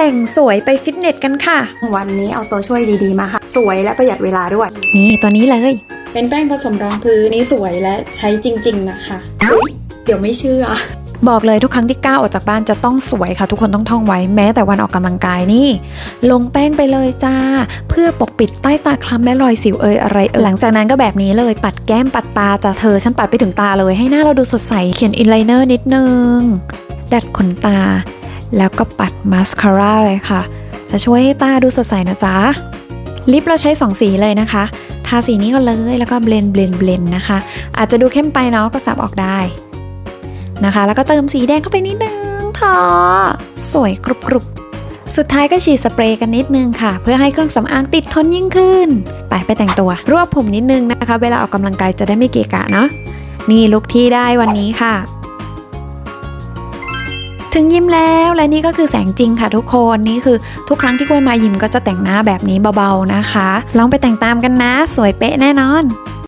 แต่งสวยไปฟิตเนสกันค่ะ วันนี้เอาตัวช่วยดีๆมาค่ะ สวยและประหยัดเวลาด้วย นี่ตัวนี้เลย เป็นแป้งผสมรองพื้นนี่สวยและใช้จริง ๆ นะคะอุ๊ยเดี๋ยวไม่เชื่อ บอกเลยทุกครั้งที่ก้าวออกจากบ้านจะต้องสวยค่ะ ทุกคนต้องท่องไว้แม้แต่วันออกกำลังกายนี่ ลงแป้งไปเลยจ้า เพื่อปกปิดใต้ตาคล้ำและรอยสิวเอยอะไรเอ่ยหลังจากนั้นก็แบบนี้เลยปัดแก้มปัดตาจ้าเธอฉันปัดไปถึงตาเลยให้หน้าเราดูสดใสเขียนอินไลเนอร์นิดนึงดัดขนตา แล้วก็ปัดมาสคาร่าเลยค่ะ จะช่วยให้ตาดูสดใสนะจ๊ะ ลิปเราใช้ 2 สีเลยนะคะ ทาสีนี้ก็เลยแล้วก็เบลนเบลนเบลนนะคะ อาจจะดูเข้มไปเนาะก็สับออกได้นะคะ แล้วก็เติมสีแดงเข้าไปนิดนึงทอสวยกรุบกรุบสุดท้ายก็ฉีดสเปรย์กันนิดนึงค่ะ เพื่อให้เครื่องสำอางติดทนยิ่งขึ้น ไปไปแต่งตัว รวบผมนิดนึงนะคะ เวลาออกกำลังกายจะได้ไม่เกะกะเนาะนี่ลุคที่ได้วันนี้ค่ะ ถึงยิ้มแล้วและนี่ก็คือแสงจริงค่ะทุกคนนี่คือทุกครั้งที่กล้วยมายิ้มก็จะแต่งหน้าแบบนี้เบาๆนะคะ ลองไปแต่งตามกันนะ สวยเป๊ะแน่นอน